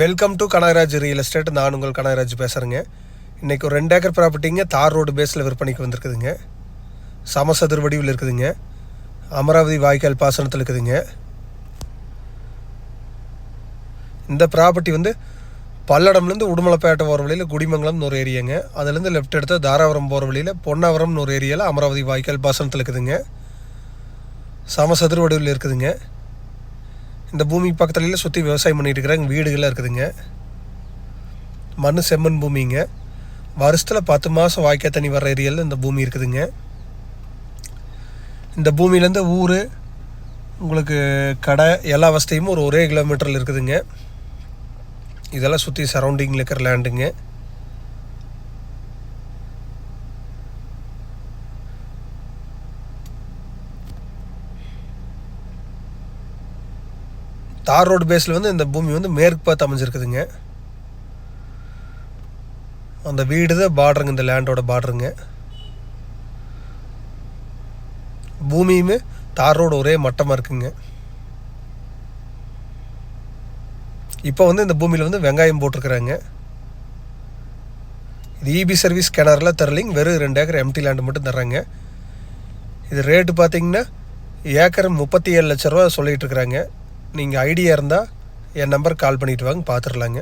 Welcome to Kanagaraj real estate நான் உங்கள் கனகராஜ் பேசுகிறேங்க இன்றைக்கி ஒரு ரெண்டு ஏக்கர் ப்ராப்பர்ட்டிங்க தார் ரோடு பேஸில் விற்பனைக்கு வந்திருக்குதுங்க. சமசதுர் வடிவில் இருக்குதுங்க. அமராவதி வாய்க்கால் பாசனத்தில் இருக்குதுங்க. இந்த ப்ராப்பர்ட்டி வந்து பல்லடம்லேருந்து உடுமலைப்பேட்டை போகிற வழியில் குடிமங்கலம்னு ஒரு ஏரியாங்க அதுலேருந்து லெஃப்ட் எடுத்து தாராபுரம் போகிற வழியில் பொன்னாவரம்னு ஒரு ஏரியாவில் அமராவதி வாய்க்கால் பாசனத்தில் இருக்குதுங்க. சமசதுர் வடிவில் இருக்குதுங்க. இந்த பூமி பக்கத்துல சுற்றி விவசாயம் பண்ணிட்டு இருக்கிறாங்க வீடுகள்லாம் இருக்குதுங்க. மண் செம்மண் பூமிங்க. வருஷத்தில் பத்து மாதம் வாய்க்கால் தண்ணி வர்ற ஏரியாவில் இந்த பூமி இருக்குதுங்க. இந்த பூமியிலேருந்து ஊர் உங்களுக்கு கடை எல்லா வசதியும் ஒரு ஒரே கிலோமீட்டரில் இருக்குதுங்க. இதெல்லாம் சுற்றி சரௌண்டிங்கில் இருக்கிற லேண்டுங்க தார் ரோடு பேஸில் வந்து இந்த பூமி வந்து மேற்கு பார்த்து அமைஞ்சிருக்குதுங்க அந்த வீடு தான் பார்டருங்க இந்த லேண்டோட பார்டருங்க பூமியுமே தார் ரோடு ஒரே மட்டமாக இருக்குங்க. இப்போ வந்து இந்த பூமியில் வந்து வெங்காயம் போட்டிருக்கிறாங்க. இது இபி சர்வீஸ் கிணறுல தரலிங்க வெறும் ரெண்டு ஏக்கர் எம்டி லேண்டு மட்டும் தர்றாங்க. இது ரேட்டு பார்த்தீங்கன்னா ஏக்கர் முப்பத்தி ஏழு லட்ச ரூபா சொல்லிகிட்டு இருக்கிறாங்க. நீங்கள் ஐடியா இருந்தால் என் நம்பருக்கு கால் பண்ணிட்டு வாங்க பார்த்துடலாங்க